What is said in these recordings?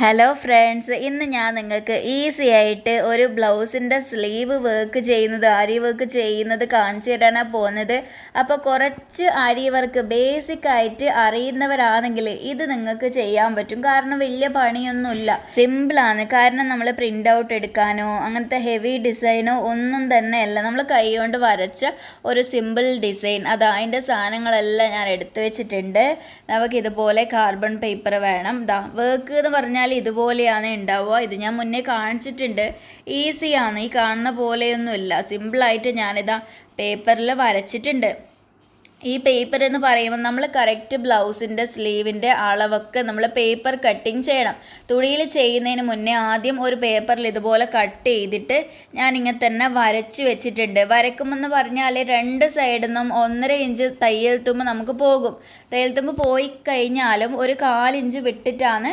Hello friends ഇന്ന് ഞാൻ നിങ്ങൾക്ക് ഈസി ആയിട്ട് ഒരു ബ്ലൗസിന്റെ സ്ലീവ് വർക്ക് ചെയ്യുന്നത് ആരി വർക്ക് ചെയ്യുന്നത് കാണിച്ചു തരാനാണ് പോകുന്നത്. അപ്പോൾ കുറച്ച് ആരി വർക്ക് ബേസിക് ആയിട്ട് അറിയുന്നവരാണെങ്കിൽ ഇത് നിങ്ങൾക്ക് ചെയ്യാൻ പറ്റും. കാരണം വലിയ പണിയൊന്നുമില്ല. സിമ്പിളാണ് കാരണം നമ്മൾ പ്രിന്റ് ഔട്ട് എടുക്കാനോ അങ്ങനത്തെ ഹെവി ഡിസൈനോ ഒന്നും തന്നെ അല്ല. നമ്മൾ കൈകൊണ്ട് വരച്ച ഒരു സിമ്പിൾ ഡിസൈൻ അത് അതിന്റെ സാധനങ്ങളെല്ലാം ഞാൻ എടുത്തു വെച്ചിട്ടുണ്ട്. നമുക്ക് ഇതുപോലെ കാർബൺ പേപ്പർ വേണം. ദാ വർക്ക് എന്ന് പറഞ്ഞാൽ ഇതുപോലെയാണ് ഉണ്ടാവുക. ഇത് ഞാൻ മുന്നേ കാണിച്ചിട്ടുണ്ട്. ഈസിയാണ് ഈ കാണുന്ന പോലെയൊന്നുമില്ല. സിമ്പിളായിട്ട് ഞാനിതാ പേപ്പറിൽ വരച്ചിട്ടുണ്ട്. ഈ പേപ്പർ എന്ന് പറയുമ്പോൾ നമ്മൾ കറക്റ്റ് ബ്ലൗസിന്റെ സ്ലീവിന്റെ അളവൊക്കെ നമ്മൾ പേപ്പർ കട്ടിങ് ചെയ്യണം. തുണിയിൽ ചെയ്യുന്നതിന് മുന്നേ ആദ്യം ഒരു പേപ്പറിൽ ഇതുപോലെ കട്ട് ചെയ്തിട്ട് ഞാനിങ്ങനെ തന്നെ വരച്ച് വെച്ചിട്ടുണ്ട്. വരക്കുമെന്ന് പറഞ്ഞാൽ രണ്ട് സൈഡിൽ നിന്നും ഒന്നര ഇഞ്ച് തയ്യൽ തുമ്പ് നമുക്ക് പോകും. തയ്യൽ തുമ്പ് പോയി കഴിഞ്ഞാലും ഒരു കാലിഞ്ച് വിട്ടിട്ടാണ്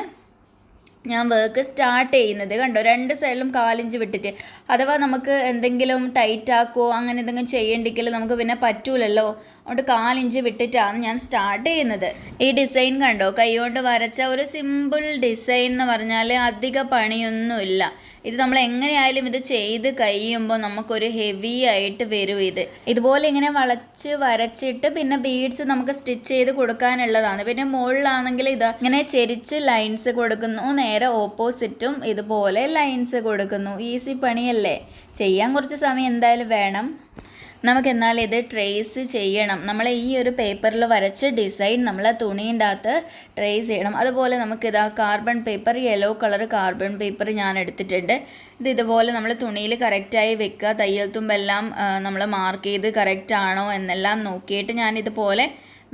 ഞാൻ വർക്ക് സ്റ്റാർട്ട് ചെയ്യുന്നത് കണ്ടോ? രണ്ട് സൈഡിലും കാലിഞ്ച് വിട്ടിട്ട്. അഥവാ നമുക്ക് എന്തെങ്കിലും ടൈറ്റ് ആക്കുമോ അങ്ങനെ എന്തെങ്കിലും ചെയ്യണ്ടെങ്കിൽ നമുക്ക് പിന്നെ പറ്റൂലല്ലോ. അതുകൊണ്ട് കാലിഞ്ച് വിട്ടിട്ടാണ് ഞാൻ സ്റ്റാർട്ട് ചെയ്യുന്നത്. ഈ ഡിസൈൻ കണ്ടോ? കൈകൊണ്ട് വരച്ച ഒരു സിമ്പിൾ ഡിസൈൻ എന്ന് പറഞ്ഞാൽ അധിക പണിയൊന്നുമില്ല. ഇത് നമ്മൾ എങ്ങനെയായാലും ഇത് ചെയ്ത് കഴിയുമ്പോൾ നമുക്കൊരു ഹെവി ആയിട്ട് വരും ഇത്. ഇതുപോലെ ഇങ്ങനെ വളച്ച് വരച്ചിട്ട് പിന്നെ ബീഡ്സ് നമുക്ക് സ്റ്റിച്ച് ചെയ്ത് കൊടുക്കാനുള്ളതാണ്. പിന്നെ മുകളിലാണെങ്കിൽ ഇത് ഇങ്ങനെ ചെരിച്ച് ലൈൻസ് കൊടുക്കുന്നു. നേരെ ഓപ്പോസിറ്റും ഇതുപോലെ ലൈൻസ് കൊടുക്കുന്നു. ഈസി പണിയല്ലേ? ചെയ്യാൻ കുറച്ച് സമയം എന്തായാലും വേണം. നമുക്ക് എന്നാൽ ഇത് ട്രേസ് ചെയ്യണം. നമ്മൾ ഈ ഒരു പേപ്പറിൽ വരച്ച് ഡിസൈൻ നമ്മൾ തുണീന്റെ അകത്ത് ട്രേസ് ചെയ്യണം. അതുപോലെ നമുക്കിതാ carbon paper yellow colour carbon paper ഞാൻ എടുത്തിട്ടുണ്ട്. ഇത് ഇതുപോലെ നമ്മൾ തുണിയിൽ കറക്റ്റായി വെക്കുക. തയ്യൽ തുമ്പെല്ലാം നമ്മൾ മാർക്ക് ചെയ്ത് കറക്റ്റ് ആണോ എന്നെല്ലാം നോക്കിയിട്ട് ഞാൻ ഇതുപോലെ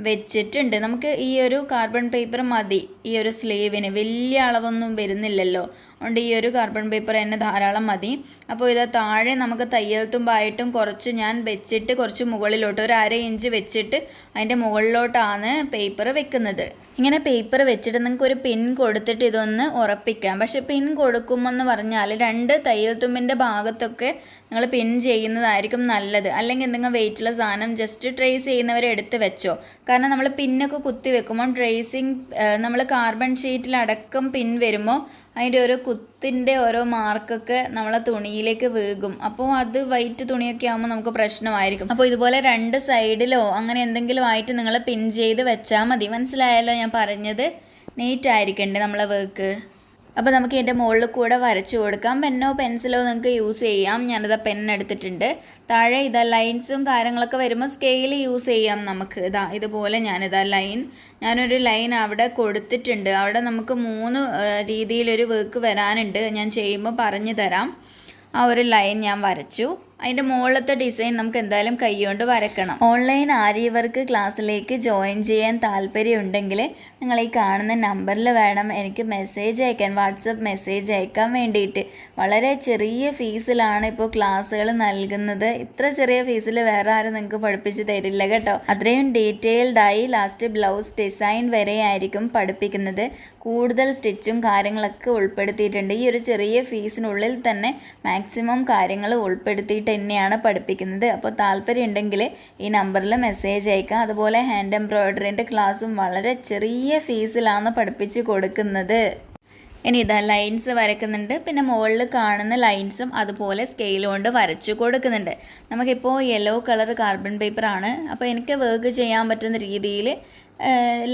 വെച്ചിട്ടുണ്ട്. നമുക്ക് ഈ ഒരു കാർബൺ പേപ്പർ മതി. ഈ ഒരു സ്ലീവിന് വലിയ അളവൊന്നും വരുന്നില്ലല്ലോ. അതുകൊണ്ട് ഈ ഒരു കാർബൺ പേപ്പർ തന്നെ ധാരാളം മതി. അപ്പോൾ ഇത് താഴെ നമുക്ക് തയ്യൽ തുമ്പായിട്ടും കുറച്ച് ഞാൻ വെച്ചിട്ട് കുറച്ച് മുകളിലോട്ട് ഒരു അര ഇഞ്ച് വെച്ചിട്ട് അതിന്റെ മുകളിലോട്ടാണ് പേപ്പർ വെക്കുന്നത്. ഇങ്ങനെ പേപ്പർ വെച്ചിട്ട് നിങ്ങൾക്ക് ഒരു പിൻ കൊടുത്തിട്ട് ഇതൊന്ന് ഉറപ്പിക്കാം. പക്ഷെ പിൻ കൊടുക്കുമെന്ന് പറഞ്ഞാൽ രണ്ട് തയ്യൽ തുമ്പിന്റെ ഭാഗത്തൊക്കെ നിങ്ങൾ പിൻ ചെയ്യുന്നതായിരിക്കും നല്ലത്. അല്ലെങ്കിൽ എന്തെങ്കിലും വെയിറ്റുള്ള സാധനം ജസ്റ്റ് ട്രേസ് ചെയ്യുന്നവരെ എടുത്ത് വെച്ചോ. കാരണം നമ്മൾ പിന്നൊക്കെ കുത്തി വെക്കുമ്പോൾ ട്രേസിങ് നമ്മൾ കാർബൺ ഷീറ്റിലടക്കം പിൻ വരുമ്പോൾ അതിന്റെ ഓരോ കുത്തിന്റെ ഓരോ മാർക്കൊക്കെ നമ്മളെ തുണിയിലേക്ക് വീകും. അപ്പോൾ അത് വൈറ്റ് തുണിയൊക്കെ ആകുമ്പോൾ നമുക്ക് പ്രശ്നമായിരിക്കും. അപ്പോൾ ഇതുപോലെ രണ്ട് സൈഡിലോ അങ്ങനെ എന്തെങ്കിലും ആയിട്ട് നിങ്ങൾ പിൻ ചെയ്ത് വെച്ചാൽ മതി. മനസ്സിലായല്ലോ ഞാൻ പറഞ്ഞത്? നീറ്റ് ആയിരിക്കണ്ടേ നമ്മളെ വർക്ക് അപ്പോൾ നമുക്ക് ഇതിന്റെ മുകളിൽ കൂടെ വരച്ചു കൊടുക്കാം. പെന്നോ പെൻസിലോ നിങ്ങൾക്ക് യൂസ് ചെയ്യാം. ഞാനിതാ പെൻ എടുത്തിട്ടുണ്ട്. താഴെ ഇതാ ലൈൻസും കാര്യങ്ങളൊക്കെ വരുമ്പോൾ സ്കെയിൽ യൂസ് ചെയ്യാം നമുക്ക്. ഇതാ ഇതുപോലെ ഞാനിതാ ലൈൻ ഞാനൊരു ലൈൻ അവിടെ കൊടുത്തിട്ടുണ്ട്. അവിടെ നമുക്ക് മൂന്ന് രീതിയിലൊരു വർക്ക് വരാനുണ്ട്. ഞാൻ ചെയ്യുമ്പോൾ പറഞ്ഞു തരാം. ആ ഒരു ലൈൻ ഞാൻ വരച്ചു. അതിന്റെ മുകളിലത്തെ ഡിസൈൻ നമുക്ക് എന്തായാലും കൈകൊണ്ട് വരക്കണം ഓൺലൈൻ ആരി വർക്ക് ക്ലാസ്സിലേക്ക് ജോയിൻ ചെയ്യാൻ താല്പര്യമുണ്ടെങ്കിൽ നിങ്ങൾ ഈ കാണുന്ന നമ്പറിൽ വേണം എനിക്ക് മെസ്സേജ് അയക്കാൻ വാട്സപ്പ് മെസ്സേജ് അയക്കാൻ വേണ്ടിയിട്ട്. വളരെ ചെറിയ ഫീസിലാണ് ഇപ്പോൾ ക്ലാസ്സുകൾ നൽകുന്നത്. ഇത്ര ചെറിയ ഫീസിൽ വേറെ ആരും നിങ്ങൾക്ക് പഠിപ്പിച്ച് തരില്ല കേട്ടോ. അത്രയും ഡീറ്റെയിൽഡായി ലാസ്റ്റ് ബ്ലൗസ് ഡിസൈൻ വരെ ആയിരിക്കും പഠിപ്പിക്കുന്നത്. കൂടുതൽ സ്റ്റിച്ചും കാര്യങ്ങളൊക്കെ ഉൾപ്പെടുത്തിയിട്ടുണ്ട്. ഈ ഒരു ചെറിയ ഫീസിനുള്ളിൽ തന്നെ മാക്സിമം കാര്യങ്ങൾ ഉൾപ്പെടുത്തിയിട്ട് തന്നെയാണ് പഠിപ്പിക്കുന്നത്. അപ്പോൾ താല്പര്യം ഉണ്ടെങ്കിൽ ഈ നമ്പറിൽ മെസ്സേജ് അയക്കാം അതുപോലെ ഹാൻഡ് എംബ്രോയ്ഡറിന്റെ ക്ലാസ്സും വളരെ ചെറിയ ഫീസിലാണ് പഠിപ്പിച്ച് കൊടുക്കുന്നത്. ഇനി ഇതാ ലൈൻസ് വരയ്ക്കുന്നുണ്ട്. പിന്നെ മുകളിൽ കാണുന്ന ലൈൻസും അതുപോലെ സ്കെയിൽ കൊണ്ട് വരച്ചു കൊടുക്കുന്നുണ്ട്. നമുക്കിപ്പോൾ യെല്ലോ കളർ കാർബൺ പേപ്പറാണ്. അപ്പോൾ എനിക്ക് വർക്ക് ചെയ്യാൻ പറ്റുന്ന രീതിയിൽ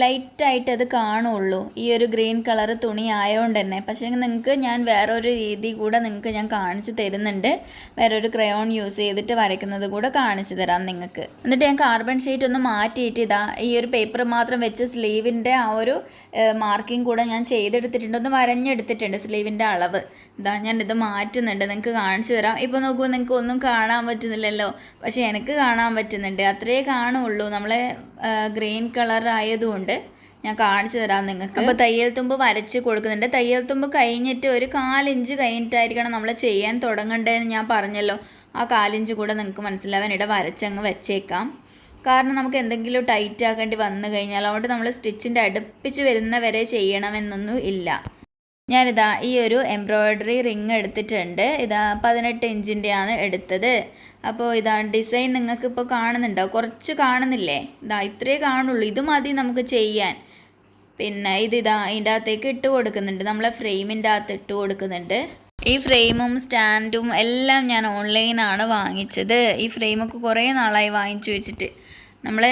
ലൈറ്റായിട്ട് അത് കാണുള്ളൂ. ഈ ഒരു ഗ്രീൻ കളർ തുണി ആയതുകൊണ്ട് തന്നെ. പക്ഷേ നിങ്ങൾക്ക് ഞാൻ വേറൊരു രീതി കൂടെ നിങ്ങൾക്ക് ഞാൻ കാണിച്ചു തരുന്നുണ്ട്. വേറൊരു ക്രയോൺ യൂസ് ചെയ്തിട്ട് വരയ്ക്കുന്നത് കൂടെ കാണിച്ചു തരാം നിങ്ങൾക്ക്. എന്നിട്ട് ഞാൻ കാർബൺ ഷീറ്റ് ഒന്ന് മാറ്റിയിട്ട് ഇതാ ഈ ഒരു പേപ്പർ മാത്രം വെച്ച് സ്ലീവിന്റെ ആ ഒരു മാർക്കിംഗ് കൂടെ ഞാൻ ചെയ്തെടുത്തിട്ടുണ്ട്. ഒന്ന് വരഞ്ഞെടുത്തിട്ടുണ്ട് സ്ലീവിന്റെ അളവ്. ഇതാ ഞാൻ ഇത് മാറ്റുന്നുണ്ട്. നിങ്ങൾക്ക് കാണിച്ചു തരാം. ഇപ്പോൾ നോക്കുമ്പോൾ നിങ്ങൾക്ക് ഒന്നും കാണാൻ പറ്റുന്നില്ലല്ലോ. പക്ഷേ എനിക്ക് കാണാൻ പറ്റുന്നുണ്ട്. അത്രയേ കാണുള്ളൂ. നമ്മളെ ഗ്രീൻ കളർ ആയതുകൊണ്ട് ഞാൻ കാണിച്ചു തരാം നിങ്ങൾക്ക് അപ്പോൾ തയ്യൽ തുമ്പ് വരച്ച് കൊടുക്കുന്നുണ്ട്. തയ്യൽ തുമ്പ് കഴിഞ്ഞിട്ട് ഒരു കാലിഞ്ച് കഴിഞ്ഞിട്ടായിരിക്കണം നമ്മൾ ചെയ്യാൻ തുടങ്ങേണ്ടതെന്ന് ഞാൻ പറഞ്ഞല്ലോ. ആ കാലിഞ്ച് കൂടെ നിങ്ങൾക്ക് മനസ്സിലാവാൻ ഇട വരച്ചങ്ങ് വെച്ചേക്കാം. കാരണം നമുക്ക് എന്തെങ്കിലും ടൈറ്റ് ആക്കേണ്ടി വന്നു കഴിഞ്ഞാൽ അതുകൊണ്ട് നമ്മൾ സ്റ്റിച്ചിന്റെ അടുപ്പിച്ച് വരുന്ന വരെ ചെയ്യണമെന്നൊന്നും ഇല്ല. ഞാനിതാ ഈ ഒരു എംബ്രോയ്ഡറി റിങ് എടുത്തിട്ടുണ്ട്. ഇതാ പതിനെട്ട് ഇഞ്ചിന്റെയാണ് എടുത്തത്. അപ്പോൾ ഇതാ ഡിസൈൻ നിങ്ങൾക്ക് ഇപ്പോൾ കാണുന്നുണ്ടോ? കുറച്ച് കാണുന്നില്ലേ? ഇതാ ഇത്രേ കാണുള്ളൂ. ഇത് മതി നമുക്ക് ചെയ്യാൻ. പിന്നെ ഇതിതാ അതിന്റെ അകത്തേക്ക് ഇട്ട് കൊടുക്കുന്നുണ്ട്. നമ്മളെ ഫ്രെയിമിന്റെ അകത്ത് ഇട്ട് കൊടുക്കുന്നുണ്ട്. ഈ ഫ്രെയിമും സ്റ്റാൻഡും എല്ലാം ഞാൻ ഓൺലൈനാണ് വാങ്ങിച്ചത്. ഈ ഫ്രെയിമൊക്കെ കുറേ നാളായി വാങ്ങിച്ചു വെച്ചിട്ട്. നമ്മൾ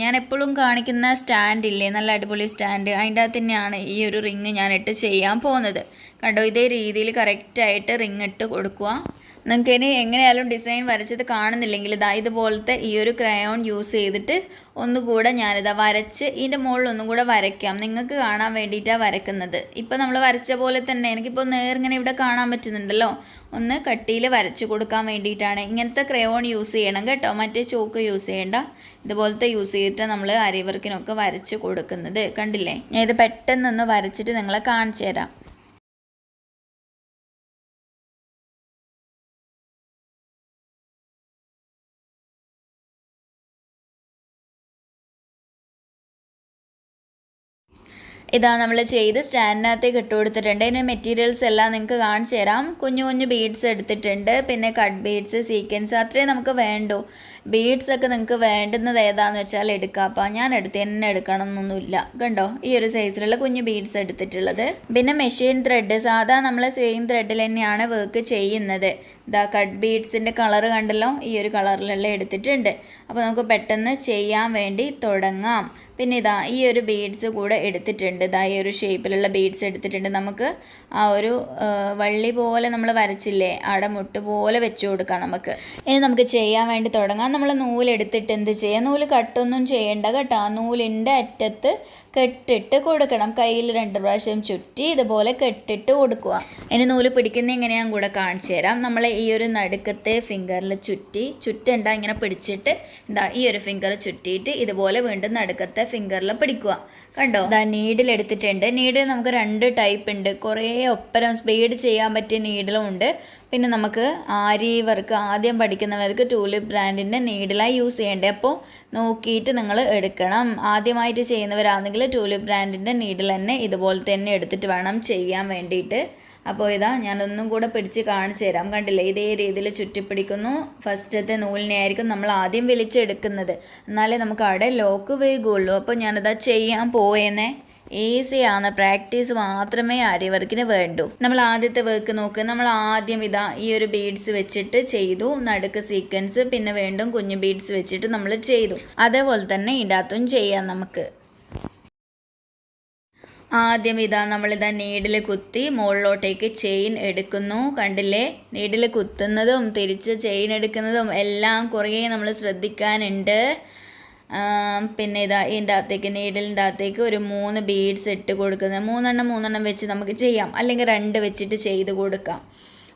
ഞാൻ എപ്പോഴും കാണിക്കുന്ന സ്റ്റാൻഡ് ഇല്ലേ നല്ല അടിപൊളി സ്റ്റാൻഡ്. അതിന്റെ അകത്ത് തന്നെയാണ് ഈ ഒരു റിങ് ഞാനിട്ട് ചെയ്യാൻ പോകുന്നത്. കണ്ടോ ഇതേ രീതിയിൽ കറക്റ്റായിട്ട് റിങ് ഇട്ട് കൊടുക്കുക. നിങ്ങൾക്ക് ഇനി എങ്ങനെയായാലും ഡിസൈൻ വരച്ചത് കാണുന്നില്ലെങ്കിൽ ഇതാ ഇതുപോലത്തെ ഈ ഒരു ക്രയോൺ യൂസ് ചെയ്തിട്ട് ഒന്നുകൂടെ ഞാനിതാ വരച്ച് ഇതിന്റെ മുകളിൽ ഒന്നും കൂടെ വരയ്ക്കാം. നിങ്ങൾക്ക് കാണാൻ വേണ്ടിയിട്ടാണ് വരക്കുന്നത്. ഇപ്പോൾ നമ്മൾ വരച്ച പോലെ തന്നെ എനിക്കിപ്പോൾ നേരിങ്ങനെ ഇവിടെ കാണാൻ പറ്റുന്നുണ്ടല്ലോ. ഒന്ന് കട്ടിയിൽ വരച്ച് കൊടുക്കാൻ വേണ്ടിയിട്ടാണ്. ഇങ്ങനത്തെ ക്രയോൺ യൂസ് ചെയ്യണം കേട്ടോ. മറ്റേ ചോക്ക് യൂസ് ചെയ്യേണ്ട. ഇതുപോലത്തെ യൂസ് ചെയ്തിട്ട് നമ്മൾ അരിവർക്കിനൊക്കെ വരച്ച് കൊടുക്കുന്നത്. കണ്ടില്ലേ? ഞാൻ ഇത് പെട്ടെന്നൊന്ന് വരച്ചിട്ട് നിങ്ങളെ കാണിച്ചു തരാം. ഇതാ നമ്മൾ ചെയ്ത് സ്റ്റാൻഡിനകത്തേക്ക് ഇട്ട് കൊടുത്തിട്ടുണ്ട്. ഇതിന് മെറ്റീരിയൽസ് എല്ലാം നിങ്ങൾക്ക് കാണിച്ചു തരാം. കുഞ്ഞു കുഞ്ഞു ബീഡ്സ് എടുത്തിട്ടുണ്ട്. പിന്നെ കട്ട് ബീഡ്സ് സീക്വൻസ് അത്രയും നമുക്ക് വേണ്ടു. ബീഡ്സ് ഒക്കെ നിങ്ങൾക്ക് വേണ്ടുന്നത് ഏതാണെന്ന് വെച്ചാൽ എടുക്കാം. അപ്പം ഞാൻ എടുത്ത് തന്നെ എടുക്കണം എന്നൊന്നുമില്ല കണ്ടോ? ഈ ഒരു സൈസിലുള്ള കുഞ്ഞു ബീഡ്സ് എടുത്തിട്ടുള്ളത്. പിന്നെ മെഷീൻ ത്രെഡ് സാധാ നമ്മൾ സെയിം ത്രെഡിൽ തന്നെയാണ് വർക്ക് ചെയ്യുന്നത്. ഇതാ കട്ട് ബീഡ്സിന്റെ കളർ കണ്ടല്ലോ? ഈ ഒരു കളറിലുള്ള എടുത്തിട്ടുണ്ട്. അപ്പോൾ നമുക്ക് പെട്ടെന്ന് ചെയ്യാൻ വേണ്ടി തുടങ്ങാം. പിന്നെ ഇതാ ഈ ഒരു ബീഡ്സ് കൂടെ എടുത്തിട്ടുണ്ട്. ഇതാ ഈ ഒരു ഷേപ്പിലുള്ള ബീഡ്സ് എടുത്തിട്ടുണ്ട്. നമുക്ക് ആ ഒരു വള്ളി പോലെ നമ്മൾ വരച്ചില്ലേ? അവിടെ അടമുട്ട് പോലെ വെച്ച് കൊടുക്കാം നമുക്ക്. ഇനി നമുക്ക് ചെയ്യാൻ വേണ്ടി തുടങ്ങാം. നമ്മൾ നൂലെടുത്തിട്ട് എന്ത് ചെയ്യാം? നൂൽ കട്ടൊന്നും ചെയ്യേണ്ട കേട്ടോ. നൂലിന്റെ അറ്റത്ത് കെട്ടിട്ട് കൊടുക്കണം. കയ്യിൽ രണ്ട് പ്രാവശ്യം ചുറ്റി ഇതുപോലെ കെട്ടിട്ട് കൊടുക്കുക. ഇനി നൂൽ പിടിക്കുന്ന എങ്ങനെയാന്ന് കൂടെ കാണിച്ചു തരാം. നമ്മൾ ഈ ഒരു നടുക്കത്തെ ഫിംഗറിൽ ചുറ്റി ചുറ്റണ്ട ഇങ്ങനെ പിടിച്ചിട്ട് എന്താ ഈ ഒരു ഫിംഗർ ചുറ്റിയിട്ട് ഇതുപോലെ വീണ്ടും നടുക്കത്തെ ഫിംഗറിൽ പിടിക്കുക. കണ്ടോ? ഇതാ നീഡിൽ എടുത്തിട്ടുണ്ട്. നീഡിൽ നമുക്ക് രണ്ട് ടൈപ്പ് ഉണ്ട്. കുറേ ഒപ്പരം സ്പീഡ് ചെയ്യാൻ പറ്റിയ നീഡിലും ഉണ്ട്. പിന്നെ നമുക്ക് ആരി വർക്ക് ആദ്യം പഠിക്കുന്നവർക്ക് ടൂലിപ്പ് ബ്രാൻഡിന്റെ നീഡിലായി യൂസ് ചെയ്യേണ്ടത് അപ്പോൾ നോക്കിയിട്ട് നിങ്ങൾ എടുക്കണം. ആദ്യമായിട്ട് ചെയ്യുന്നവരാണെങ്കിൽ ടൂലിപ്പ് ബ്രാൻഡിന്റെ നീഡിൽ തന്നെ ഇതുപോലെ തന്നെ എടുത്തിട്ട് വേണം ചെയ്യാൻ വേണ്ടിയിട്ട്. അപ്പോൾ ഇതാ ഞാനൊന്നും കൂടെ പിടിച്ച് കാണിച്ചു തരാം. കണ്ടില്ലേ ഇതേ രീതിയിൽ ചുറ്റിപ്പിടിക്കുന്നു. ഫസ്റ്റത്തെ നൂലിനെ ആയിരിക്കും നമ്മൾ ആദ്യം വലിച്ചെടുക്കുന്നത്. എന്നാലേ നമുക്ക് അവിടെ ലോക്ക് വേഗുള്ളൂ അപ്പോൾ ഞാനിതാ ചെയ്യാൻ പോയേന്നേ ഈസിയാണ് പ്രാക്ടീസ് മാത്രമേ ആര്യ വർക്കിന് വേണ്ടൂ. നമ്മൾ ആദ്യത്തെ വർക്ക് നോക്ക്. നമ്മൾ ആദ്യം ഇതാ ഈ ഒരു ബീഡ്സ് വെച്ചിട്ട് ചെയ്തു. നടുക്ക് സീക്വൻസ് പിന്നെ വീണ്ടും കുഞ്ഞു ബീഡ്സ് വെച്ചിട്ട് നമ്മൾ ചെയ്തു. അതേപോലെ തന്നെ ഇതിനകത്തും ചെയ്യാം നമുക്ക്. ആദ്യം ഇതാ നമ്മളിതാ നീഡിൽ കുത്തി മുകളിലോട്ടേക്ക് ചെയിൻ എടുക്കുന്നു. കണ്ടില്ലേ? നീഡിൽ കുത്തുന്നതും തിരിച്ച് ചെയിൻ എടുക്കുന്നതും എല്ലാം കുറേ നമ്മൾ ശ്രദ്ധിക്കാനുണ്ട്. പിന്നെ ഇതാ ഇതിന്റെ അകത്തേക്ക് നീഡിലിന്റെ അകത്തേക്ക് ഒരു മൂന്ന് ബീഡ്സ് ഇട്ട് കൊടുക്കുന്നത്. മൂന്നെണ്ണം മൂന്നെണ്ണം വെച്ച് നമുക്ക് ചെയ്യാം. അല്ലെങ്കിൽ രണ്ട് വെച്ചിട്ട് ചെയ്ത് കൊടുക്കാം.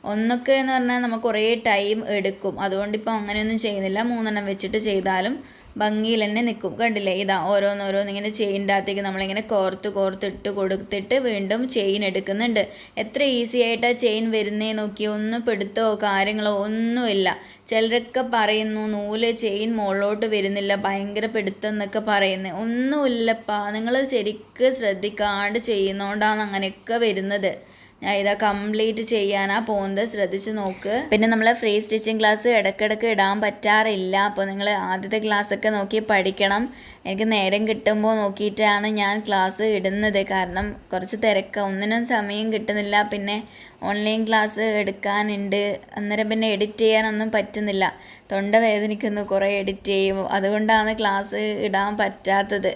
ഒന്നൊക്കെ എന്ന് പറഞ്ഞാൽ നമുക്ക് കുറേ ടൈം എടുക്കും. അതുകൊണ്ട് ഇപ്പോൾ അങ്ങനെയൊന്നും ചെയ്യുന്നില്ല. മൂന്നെണ്ണം വെച്ചിട്ട് ചെയ്താലും ഭംഗിയിൽ തന്നെ നിൽക്കും. കണ്ടില്ലേ? ഇതാ ഓരോന്നോരോന്ന് ഇങ്ങനെ ചെയിന്റെ അകത്തേക്ക് നമ്മളിങ്ങനെ കോർത്ത് കോർത്തിട്ട് കൊടുത്തിട്ട് വീണ്ടും ചെയിൻ എടുക്കുന്നുണ്ട്. എത്ര ഈസി ആയിട്ടാണ് ചെയിൻ വരുന്നേ നോക്കി ഒന്നും പിടുത്തോ കാര്യങ്ങളോ ഒന്നുമില്ല. ചിലരൊക്കെ പറയുന്നു നൂൽ ചെയിൻ മുകളിലോട്ട് വരുന്നില്ല ഭയങ്കര പിടുത്തം എന്നൊക്കെ പറയുന്നത് ഒന്നുമില്ലപ്പാ. നിങ്ങൾ ശരിക്ക് ശ്രദ്ധിക്കാണ്ട് ചെയ്യുന്നോണ്ടാണ് അങ്ങനെയൊക്കെ വരുന്നത്. ഞാൻ ഇതാ കംപ്ലീറ്റ് ചെയ്യാനാ പോകുന്നത് ശ്രദ്ധിച്ച് നോക്ക്. പിന്നെ നമ്മളെ ഫ്രീ സ്റ്റിച്ചിങ് ക്ലാസ് ഇടയ്ക്കിടയ്ക്ക് ഇടാൻ പറ്റാറില്ല. അപ്പോൾ നിങ്ങൾ ആദ്യത്തെ ക്ലാസ്സൊക്കെ നോക്കി പഠിക്കണം. എനിക്ക് നേരം കിട്ടുമ്പോൾ നോക്കിയിട്ടാണ് ഞാൻ ക്ലാസ് ഇടുന്നത്. കാരണം കുറച്ച് തിരക്ക്. ഒന്നിനും സമയം കിട്ടുന്നില്ല. പിന്നെ ഓൺലൈൻ ക്ലാസ് എടുക്കാനുണ്ട്. അന്നേരം പിന്നെ എഡിറ്റ് ചെയ്യാനൊന്നും പറ്റുന്നില്ല. തൊണ്ട വേദനിക്കുന്നു. കുറേ എഡിറ്റ് ചെയ്യും. അതുകൊണ്ടാണ് ക്ലാസ് ഇടാൻ പറ്റാത്തത്.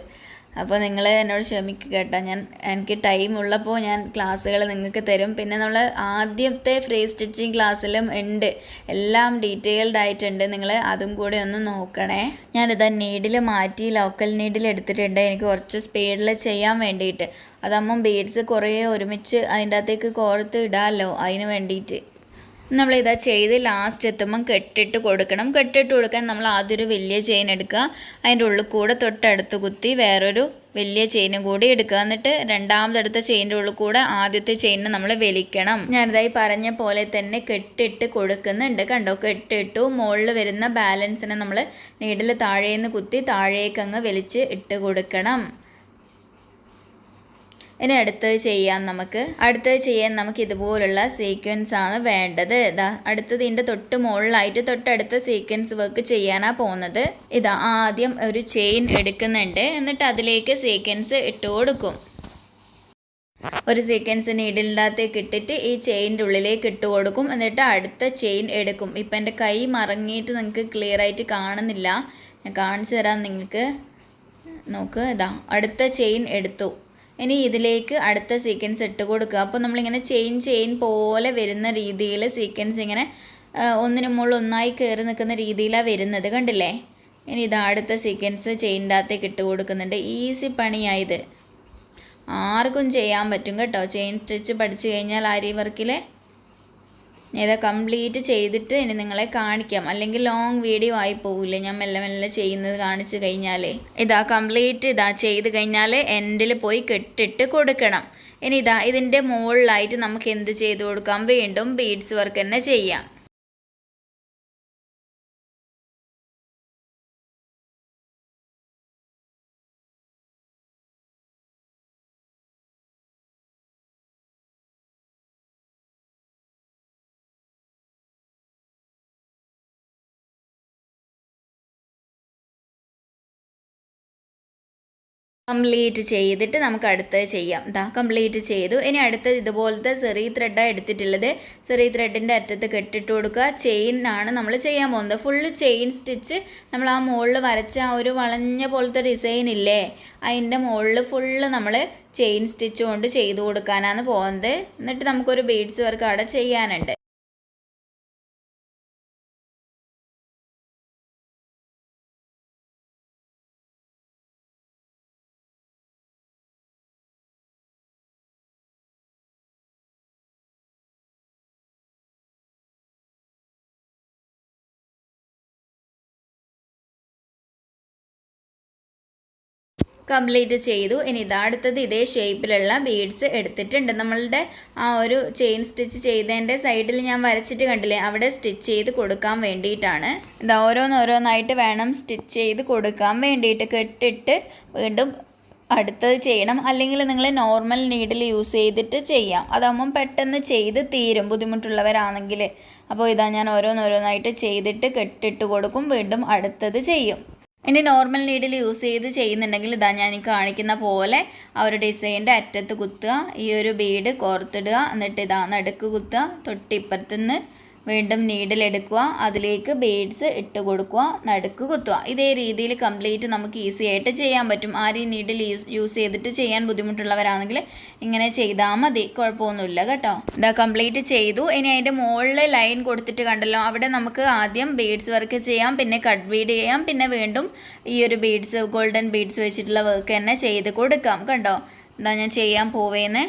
അപ്പോൾ നിങ്ങൾ എന്നോട് ക്ഷമിക്കുക കേട്ടോ. ഞാൻ എനിക്ക് ടൈം ഉള്ളപ്പോൾ ഞാൻ ക്ലാസ്സുകൾ നിങ്ങൾക്ക് തരും. പിന്നെ നമ്മൾ ആദ്യത്തെ ഫ്രീ സ്റ്റിച്ചിങ് ക്ലാസ്സിലും ഉണ്ട്. എല്ലാം ഡീറ്റെയിൽഡ് ആയിട്ടുണ്ട്. നിങ്ങൾ അതും കൂടെ ഒന്ന് നോക്കണേ. ഞാനിതാ നീഡിൽ മാറ്റി ലോക്കൽ നീഡിൽ എടുത്തിട്ടുണ്ട്. എനിക്ക് കുറച്ച് സ്പീഡിൽ ചെയ്യാൻ വേണ്ടിയിട്ട്. അതാകുമ്പം ബീഡ്സ് കുറേ ഒരുമിച്ച് അതിന്റെ അകത്തേക്ക് കോർത്ത് ഇടാമല്ലോ അതിന് വേണ്ടിയിട്ട്. നമ്മളിതാ ചെയ്ത് ലാസ്റ്റ് എത്തുമ്പം കെട്ടിട്ട് കൊടുക്കണം. കെട്ടിട്ട് കൊടുക്കാൻ നമ്മൾ ആദ്യം ഒരു വലിയ ചെയിൻ എടുക്കുക. അതിന്റെ ഉള്ളിൽ കൂടെ തൊട്ടടുത്ത് കുത്തി വേറൊരു വലിയ ചെയിനും കൂടി എടുക്കുക. എന്നിട്ട് രണ്ടാമതെടുത്ത ചെയിന്റെ ഉള്ളിൽ കൂടെ ആദ്യത്തെ ചെയിനിനെ നമ്മൾ വലിക്കണം. ഞാനിതായി പറഞ്ഞ പോലെ തന്നെ കെട്ടിട്ട് കൊടുക്കുന്നുണ്ട്. കണ്ടോ? കെട്ടിട്ടു. മുകളിൽ വരുന്ന ബാലൻസിനെ നമ്മൾ നീഡിൽ താഴേന്ന് കുത്തി താഴേക്കങ്ങ് വലിച്ച് ഇട്ട് കൊടുക്കണം. ഇനി അടുത്തത് ചെയ്യാം നമുക്ക്. അടുത്തത് ചെയ്യാൻ നമുക്ക് ഇതുപോലുള്ള സീക്വൻസ് ആണ് വേണ്ടത്. ഇതാ അടുത്തത് ഇതിന്റെ തൊട്ട് മുകളിലായിട്ട് തൊട്ടടുത്ത സീക്വൻസ് വർക്ക് ചെയ്യാനാണ് പോകുന്നത്. ഇതാ ആദ്യം ഒരു ചെയിൻ എടുക്കുന്നുണ്ട്. എന്നിട്ട് അതിലേക്ക് സീക്വൻസ് ഇട്ട് കൊടുക്കും. ഒരു സീക്വൻസ് നീഡിലിന്റെ അകത്തേക്ക് ഇട്ടിട്ട് ഈ ചെയിന്റെ ഉള്ളിലേക്ക് ഇട്ട് കൊടുക്കും. എന്നിട്ട് അടുത്ത ചെയിൻ എടുക്കും. ഇപ്പം എന്റെ കൈ മറങ്ങിയിട്ട് നിങ്ങൾക്ക് ക്ലിയർ ആയിട്ട് കാണുന്നില്ല. ഞാൻ കാണിച്ചു തരാം നിങ്ങൾക്ക്. നോക്ക് ഇതാ അടുത്ത ചെയിൻ എടുത്തു. ഇനി ഇതിലേക്ക് അടുത്ത സീക്വൻസ് ഇട്ട് കൊടുക്കുക. അപ്പോൾ നമ്മളിങ്ങനെ ചെയിൻ ചെയിൻ പോലെ വരുന്ന രീതിയിൽ സീക്വൻസ് ഇങ്ങനെ ഒന്നിനു മുകളിൽ ഒന്നായി കയറി നിൽക്കുന്ന രീതിയിലാണ് വരുന്നത്. കണ്ടില്ലേ? ഇനി ഇത് അടുത്ത സീക്വൻസ് ചെയിന്റെ അകത്തേക്ക് ഇട്ട് കൊടുക്കുന്നുണ്ട്. ഈസി പണിയായത് ആർക്കും ചെയ്യാൻ പറ്റും കേട്ടോ. ചെയിൻ സ്റ്റിച്ച് പഠിച്ചു കഴിഞ്ഞാൽ ആരി വർക്കിൽ ഞാൻ ഇത് കംപ്ലീറ്റ് ചെയ്തിട്ട് ഇനി നിങ്ങളെ കാണിക്കാം. അല്ലെങ്കിൽ ലോങ് വീഡിയോ ആയി പോകില്ലേ ഞാൻ മെല്ലെ മെല്ലെ ചെയ്യുന്നത് കാണിച്ചു കഴിഞ്ഞാലേ. ഇതാ കംപ്ലീറ്റ് ഇതാ ചെയ്ത് കഴിഞ്ഞാൽ എൻഡിൽ പോയി കെട്ടിട്ട് കൊടുക്കണം. ഇനി ഇതാ ഇതിന്റെ മുകളിലായിട്ട് നമുക്ക് എന്ത് ചെയ്ത് കൊടുക്കാം? വീണ്ടും ബീഡ്സ് വർക്ക് തന്നെ ചെയ്യാം. കംപ്ലീറ്റ് ചെയ്തിട്ട് നമുക്ക് അടുത്തത് ചെയ്യാം. ഇതാ കംപ്ലീറ്റ് ചെയ്തു. ഇനി അടുത്തത് ഇതുപോലത്തെ ചെറിയ ത്രെഡാണ് എടുത്തിട്ടുള്ളത്. ചെറിയ ത്രെഡിന്റെ അറ്റത്ത് കെട്ടിട്ട് കൊടുക്കുക. ചെയിൻ ആണ് നമ്മൾ ചെയ്യാൻ പോകുന്നത്. ഫുള്ള് ചെയിൻ സ്റ്റിച്ച് നമ്മൾ ആ മുകളിൽ വരച്ച ആ ഒരു വളഞ്ഞ പോലത്തെ ഡിസൈൻ ഇല്ലേ? അതിന്റെ മുകളിൽ ഫുള്ള് നമ്മൾ ചെയിൻ സ്റ്റിച്ച് കൊണ്ട് ചെയ്ത് കൊടുക്കാനാണ് പോകുന്നത്. എന്നിട്ട് നമുക്കൊരു ബീഡ്സ് വർക്ക് അവിടെ ചെയ്യാനുണ്ട്. കംപ്ലീറ്റ് ചെയ്തു. ഇനി ഇതാ അടുത്തത് ഇതേ ഷേപ്പിലുള്ള ബീഡ്സ് എടുത്തിട്ടുണ്ട്. നമ്മളുടെ ആ ഒരു ചെയിൻ സ്റ്റിച്ച് ചെയ്തതിന്റെ സൈഡിൽ ഞാൻ വരച്ചിട്ട് കണ്ടില്ലേ അവിടെ സ്റ്റിച്ച് ചെയ്ത് കൊടുക്കാൻ വേണ്ടിയിട്ടാണ്. ഇതാ ഓരോന്നോരോന്നായിട്ട് വേണം സ്റ്റിച്ച് ചെയ്ത് കൊടുക്കാൻ വേണ്ടിയിട്ട് കെട്ടിട്ട് വീണ്ടും അടുത്തത് ചെയ്യണം. അല്ലെങ്കിൽ നിങ്ങൾ നോർമൽ നീഡിൽ യൂസ് ചെയ്തിട്ട് ചെയ്യാം. അതാകുമ്പം പെട്ടെന്ന് ചെയ്ത് തീരും ബുദ്ധിമുട്ടുള്ളവരാണെങ്കിൽ അപ്പോൾ ഇതാ ഞാൻ ഓരോന്നോരോന്നായിട്ട് ചെയ്തിട്ട് കെട്ടിട്ട് കൊടുക്കും. വീണ്ടും അടുത്തത് ചെയ്യും. ഇനി നോർമൽ നീഡിൽ യൂസ് ചെയ്ത് ചെയ്യുന്നുണ്ടെങ്കിൽ ഇതാ ഞാൻ കാണിക്കുന്ന പോലെ ആ ഒരു ഡിസൈന്റെ അറ്റത്ത് കുത്തുക ഈ ഒരു ബീഡ് കോർത്തിടുക എന്നിട്ട് ഇതാ നടുക്ക് കുത്തുക തൊട്ടിപ്പുറത്തുനിന്ന് വീണ്ടും നീഡിൽ എടുക്കുക അതിലേക്ക് ബീഡ്സ് ഇട്ട് കൊടുക്കുക നടുക്ക് കുത്തുക. ഇതേ രീതിയിൽ കംപ്ലീറ്റ് നമുക്ക് ഈസി ആയിട്ട് ചെയ്യാൻ പറ്റും. ആരും നീഡിൽ യൂസ് ചെയ്തിട്ട് ചെയ്യാൻ ബുദ്ധിമുട്ടുള്ളവരാണെങ്കിൽ ഇങ്ങനെ ചെയ്താൽ മതി. കുഴപ്പമൊന്നുമില്ല കേട്ടോ. ഇതാ കംപ്ലീറ്റ് ചെയ്തു. ഇനി അതിന്റെ മുകളിൽ ലൈൻ കൊടുത്തിട്ട് കണ്ടല്ലോ. അവിടെ നമുക്ക് ആദ്യം ബീഡ്സ് വർക്ക് ചെയ്യാം പിന്നെ കട്ട് ബീഡ് ചെയ്യാം പിന്നെ വീണ്ടും ഈ ഒരു ബീഡ്സ് ഗോൾഡൻ ബീഡ്സ് വെച്ചിട്ടുള്ള വർക്ക് തന്നെ ചെയ്ത് കൊടുക്കാം. കണ്ടോ? എന്താ ഞാൻ ചെയ്യാൻ പോവേന്ന്.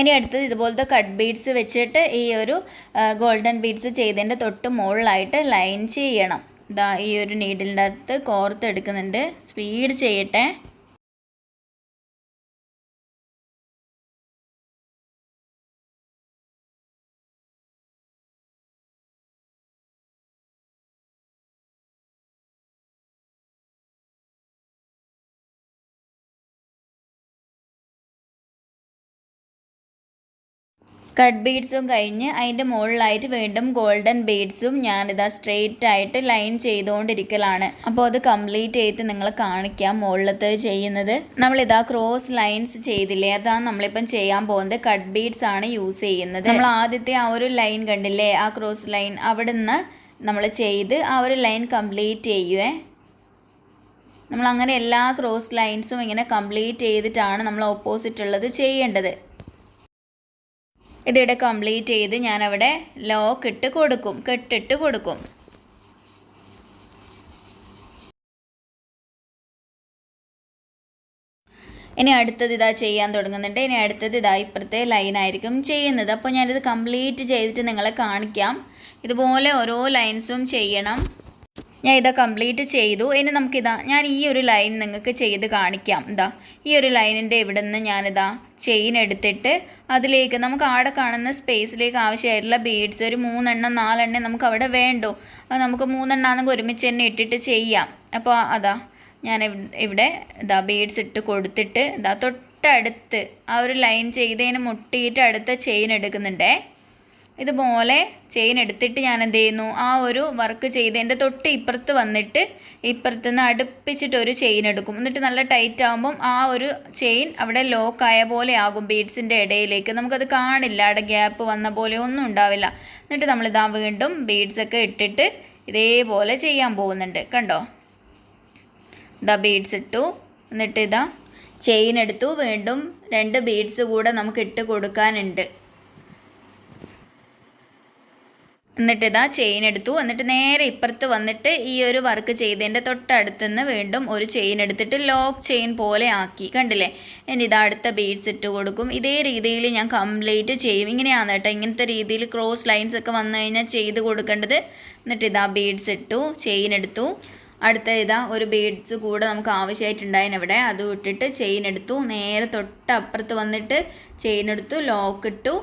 ഇനി അടുത്തത് ഇതുപോലത്തെ കട്ട് ബീഡ്സ് വെച്ചിട്ട് ഈ ഒരു ഗോൾഡൻ ബീഡ്സ് ചെയ്തതിന്റെ തൊട്ട് മുകളിലായിട്ട് ലൈൻ ചെയ്യണം. ഇതാ ഈ ഒരു നീഡിലിന്റെ അടുത്ത് കോർത്തെടുക്കുന്നുണ്ട് സ്പീഡ് ചെയ്യട്ടെ. കട്ട് ബീഡ്സും കഴിഞ്ഞ് അതിന്റെ മുകളിലായിട്ട് വീണ്ടും ഗോൾഡൻ ബീഡ്സും ഞാനിതാ സ്ട്രെയിറ്റ് ആയിട്ട് ലൈൻ ചെയ്തുകൊണ്ടിരിക്കലാണ്. അപ്പോൾ അത് കംപ്ലീറ്റ് ചെയ്തിട്ട് നിങ്ങൾ കാണിക്കാം മുകളിലത്തെ ചെയ്യുന്നത്. നമ്മളിതാ ക്രോസ് ലൈൻസ് ചെയ്തില്ലേ? അതാണ് നമ്മളിപ്പം ചെയ്യാൻ പോകുന്നത്. കട്ട് ബീഡ്സ് ആണ് യൂസ് ചെയ്യുന്നത്. നമ്മൾ ആദ്യത്തെ ആ ഒരു ലൈൻ കണ്ടില്ലേ? ആ ക്രോസ് ലൈൻ അവിടുന്ന് നമ്മൾ ചെയ്ത് ആ ഒരു ലൈൻ കംപ്ലീറ്റ് ചെയ്യുവേ. നമ്മൾ അങ്ങനെ എല്ലാ ക്രോസ് ലൈൻസും ഇങ്ങനെ കംപ്ലീറ്റ് ചെയ്തിട്ടാണ് നമ്മൾ ഓപ്പോസിറ്റ് ഉള്ളത് ചെയ്യേണ്ടത്. ഇതിവിടെ കംപ്ലീറ്റ് ചെയ്ത് ഞാനവിടെ ലോക്ക് ഇട്ട് കൊടുക്കും. കെട്ടിട്ട് കൊടുക്കും. ഇനി അടുത്തത് ഇതാ ചെയ്യാൻ തുടങ്ങുന്നുണ്ട്. ഇനി അടുത്തത് ഇതാ ഇപ്പുറത്തെ ലൈനായിരിക്കും ചെയ്യുന്നത്. അപ്പോൾ ഞാനിത് കംപ്ലീറ്റ് ചെയ്തിട്ട് നിങ്ങളെ കാണിക്കാം. ഇതുപോലെ ഓരോ ലൈൻസും ചെയ്യണം. ഞാൻ ഇതാ കംപ്ലീറ്റ് ചെയ്തു. ഇനി നമുക്കിതാ ഞാൻ ഈ ഒരു ലൈൻ നിങ്ങൾക്ക് ചെയ്ത് കാണിക്കാം. ഇതാ ഈ ഒരു ലൈനിന്റെ ഇവിടെ നിന്ന് ഞാനിതാ ചെയിൻ എടുത്തിട്ട് അതിലേക്ക് നമുക്ക് ആടെ കാണുന്ന സ്പേസിലേക്ക് ആവശ്യമായിട്ടുള്ള ബീഡ്സ് ഒരു മൂന്നെണ്ണം നാലെണ്ണം നമുക്ക് അവിടെ വേണ്ടു. അത് നമുക്ക് മൂന്നെണ്ണാണെങ്കിൽ ഒരുമിച്ച് തന്നെ ഇട്ടിട്ട് ചെയ്യാം. അപ്പോൾ അതാ ഞാൻ ഇവിടെ ഇതാ ബീഡ്സ് ഇട്ട് കൊടുത്തിട്ട് ഇതാ തൊട്ടടുത്ത് ആ ഒരു ലൈൻ ചെയ്തതിന് മുട്ടിയിട്ട് അടുത്ത ചെയിൻ എടുക്കുന്നുണ്ടേ. ഇതുപോലെ ചെയിൻ എടുത്തിട്ട് ഞാൻ എന്ത് ചെയ്യുന്നു ആ ഒരു വർക്ക് ചെയ്തതിന്റെ തൊട്ട് ഇപ്പുറത്ത് വന്നിട്ട് ഇപ്പുറത്ത് നിന്ന് അടുപ്പിച്ചിട്ട് ഒരു ചെയിൻ എടുക്കും. എന്നിട്ട് നല്ല ടൈറ്റ് ആകുമ്പം ആ ഒരു ചെയിൻ അവിടെ ലോക്ക് ആയ പോലെ ആകും ബീഡ്സിന്റെ ഇടയിലേക്ക്. നമുക്കത് കാണില്ല. അവിടെ ഗ്യാപ്പ് വന്ന പോലെ ഒന്നും ഉണ്ടാവില്ല. എന്നിട്ട് നമ്മളിതാ വീണ്ടും ബീഡ്സൊക്കെ ഇട്ടിട്ട് ഇതേപോലെ ചെയ്യാൻ പോകുന്നുണ്ട്. കണ്ടോ? ഇതാ ബീഡ്സ് ഇട്ടു. എന്നിട്ട് ഇതാ ചെയിൻ എടുത്തു. വീണ്ടും രണ്ട് ബീഡ്സ് കൂടെ നമുക്ക് ഇട്ട് കൊടുക്കാനുണ്ട്. എന്നിട്ട് ഇതാ ചെയിൻ എടുത്തു. എന്നിട്ട് നേരെ ഇപ്പുറത്ത് വന്നിട്ട് ഈ ഒരു വർക്ക് ചെയ്തതിന്റെ തൊട്ടടുത്ത് നിന്ന് വീണ്ടും ഒരു ചെയിൻ എടുത്തിട്ട് ലോക്ക് ചെയിൻ പോലെ ആക്കി. കണ്ടില്ലേ? ഇനി ഇതാ അടുത്ത ബീഡ്സ് ഇട്ട് കൊടുക്കും. ഇതേ രീതിയിൽ ഞാൻ കംപ്ലീറ്റ് ചെയ്യും. ഇങ്ങനെയാണ് കേട്ടോ ഇങ്ങനത്തെ രീതിയിൽ ക്രോസ് ലൈൻസ് ഒക്കെ വന്നു കഴിഞ്ഞാൽ ചെയ്ത് കൊടുക്കേണ്ടത്. എന്നിട്ട് ഇതാ ബീഡ്സ് ഇട്ടു ചെയിൻ എടുത്തു. അടുത്ത ഇതാ ഒരു ബീഡ്സ് കൂടെ നമുക്ക് ആവശ്യമായിട്ടുണ്ടായിരുന്നു ഇവിടെ. അത് ഇട്ടിട്ട് ചെയിൻ എടുത്തു. നേരെ തൊട്ടപ്പുറത്ത് വന്നിട്ട് ചെയിൻ എടുത്തു ലോക്ക് ഇട്ടു.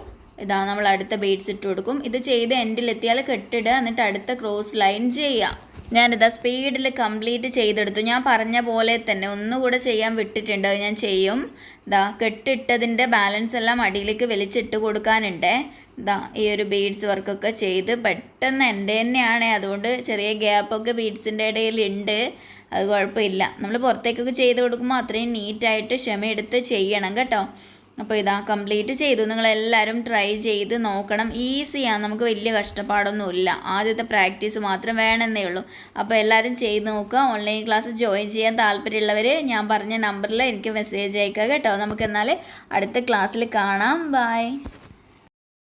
ഇതാ നമ്മൾ അടുത്ത ബീഡ്സ് ഇട്ട് കൊടുക്കും. ഇത് ചെയ്ത് എൻഡിലെത്തിയാൽ കെട്ടിടുക എന്നിട്ട് അടുത്ത ക്രോസ് ലൈൻ ചെയ്യുക ഞാനിതാ സ്പീഡിൽ കംപ്ലീറ്റ് ചെയ്തെടുത്തു. ഞാൻ പറഞ്ഞ പോലെ തന്നെ ഒന്നുകൂടെ ചെയ്യാൻ വിട്ടിട്ടുണ്ട്. അത് ഞാൻ ചെയ്യും. ഇതാ കെട്ടിട്ടതിന്റെ ബാലൻസ് എല്ലാം അടിയിലേക്ക് വലിച്ചിട്ട് കൊടുക്കാനുണ്ട്. ഇതാ ഈ ഒരു ബീഡ്സ് വർക്കൊക്കെ ചെയ്ത് പെട്ടെന്ന് എന്റെ തന്നെയാണ്. അതുകൊണ്ട് ചെറിയ ഗ്യാപ്പൊക്കെ ബീഡ്സിന്റെ ഇടയിൽ ഉണ്ട് അത് കുഴപ്പമില്ല. നമ്മൾ പുറത്തേക്കൊക്കെ ചെയ്ത് കൊടുക്കുമ്പോൾ അത്രയും നീറ്റായിട്ട് ക്ഷമയെടുത്ത് ചെയ്യണം കേട്ടോ. അപ്പോൾ ഇതാ കംപ്ലീറ്റ് ചെയ്തു. നിങ്ങളെല്ലാവരും ട്രൈ ചെയ്ത് നോക്കണം. ഈസിയാണ് നമുക്ക് വലിയ കഷ്ടപ്പാടൊന്നുമില്ല. ആദ്യത്തെ പ്രാക്ടീസ് മാത്രം വേണമെന്നേ ഉള്ളൂ. അപ്പോൾ എല്ലാവരും ചെയ്ത് നോക്കുക. ഓൺലൈൻ ക്ലാസ് ജോയിൻ ചെയ്യാൻ താല്പര്യമുള്ളവർ ഞാൻ പറഞ്ഞ നമ്പറിൽ എനിക്ക് മെസ്സേജ് അയക്കുക കേട്ടോ. നമുക്ക് എന്നാൽ അടുത്ത ക്ലാസ്സിൽ കാണാം. ബൈ